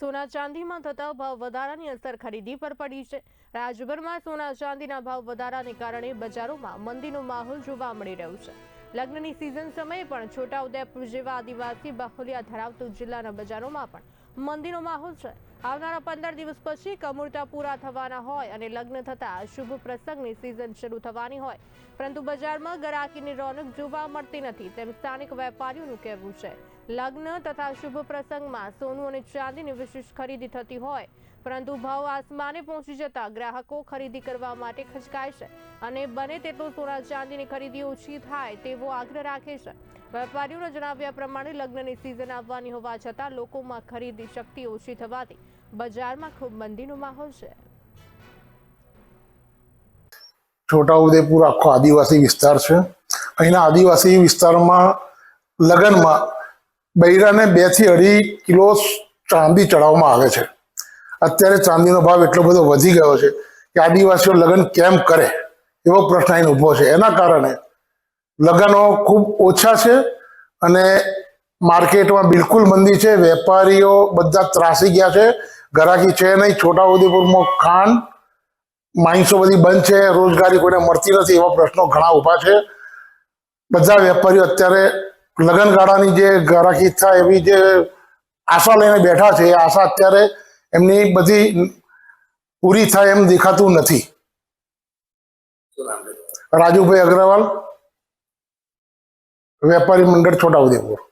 સોના ચાંદીમાં થતા ભાવ વધારાની અસર ખરીદી પર પડી છે. રાજ્યભરમાં સોના ચાંદીના ભાવ વધારાને કારણે બજારોમાં મંદીનો માહોલ જોવા મળી રહ્યો છે. લગ્નની સિઝન સમયે પણ છોટાઉદેપુર જેવા આદિવાસી બાહુલિયા ધરાવતું જિલ્લાના બજારોમાં પણ મંદીનો માહોલ છે. આવનારા પંદર દિવસ પછી કમુરતા પૂરા થવાના હોય અને લગ્ન થતા શુભ પ્રસંગની સિઝન શરૂ થવાની હોય. પરંતુ બજારમાં ગરાકીની રોનક જોવા મળતી નથી. તેમ સ્થાનિક વેપારીઓનું કહેવું છે. લગ્ન તથા શુભ પ્રસંગમાં સોનું અને ચાંદીની વિશેષ ખરીદી થતી હોય. પરંતુ ભાવ આસમાને પહોંચી જતા ગ્રાહકો ખરીદી કરવા માટે ખચકાય છે. અને બને તેટલું સોના ચાંદીની ખરીદી ઓછી થાય તેવો આગ્રહ રાખે છે. વેપારીઓના જણાવ્યા પ્રમાણે લગ્નની સિઝન આવવાની હોવા છતાં લોકોમાં ખરીદી શક્તિ ઓછી થવાથી બજારમાં ખૂબ મંદીનો માહોલ છે. છોટાઉદેપુર આખો આદિવાસી વિસ્તાર છે. અહીંના આદિવાસી વિસ્તારમાં લગ્નમાં બૈરાને બેથી અઢી કિલો ચાંદી ચડાવવામાં આવે છે. અત્યારે ચાંદીનો ભાવ એટલો બધો વધી ગયો છે કે આદિવાસીઓ લગ્ન કેમ કરે એવો પ્રશ્ન અહીં ઊભો છે. એના કારણે લગ્નો ખૂબ ઓછા છે અને માર્કેટમાં બિલકુલ મંદી છે, વેપારીઓ બધા ત્રાસી ગયા છે. ગરાકી છે નહીં, છોટાઉદેપુરમાં ખાંડ, માણસો બધી બંધ છે, રોજગારી કોઈને મળતી નથી એવા પ્રશ્નો ઘણા ઊભા છે. બધા વેપારીઓ અત્યારે લગ્નગાળાની જે ગ્રાહકી થાય એવી જે આશા લઈને બેઠા છે, એ આશા અત્યારે એમની બધી પૂરી થાય એમ દેખાતું નથી. રાજુભાઈ અગ્રવાલ. વેપારી મંડળ છોટાઉદેપુર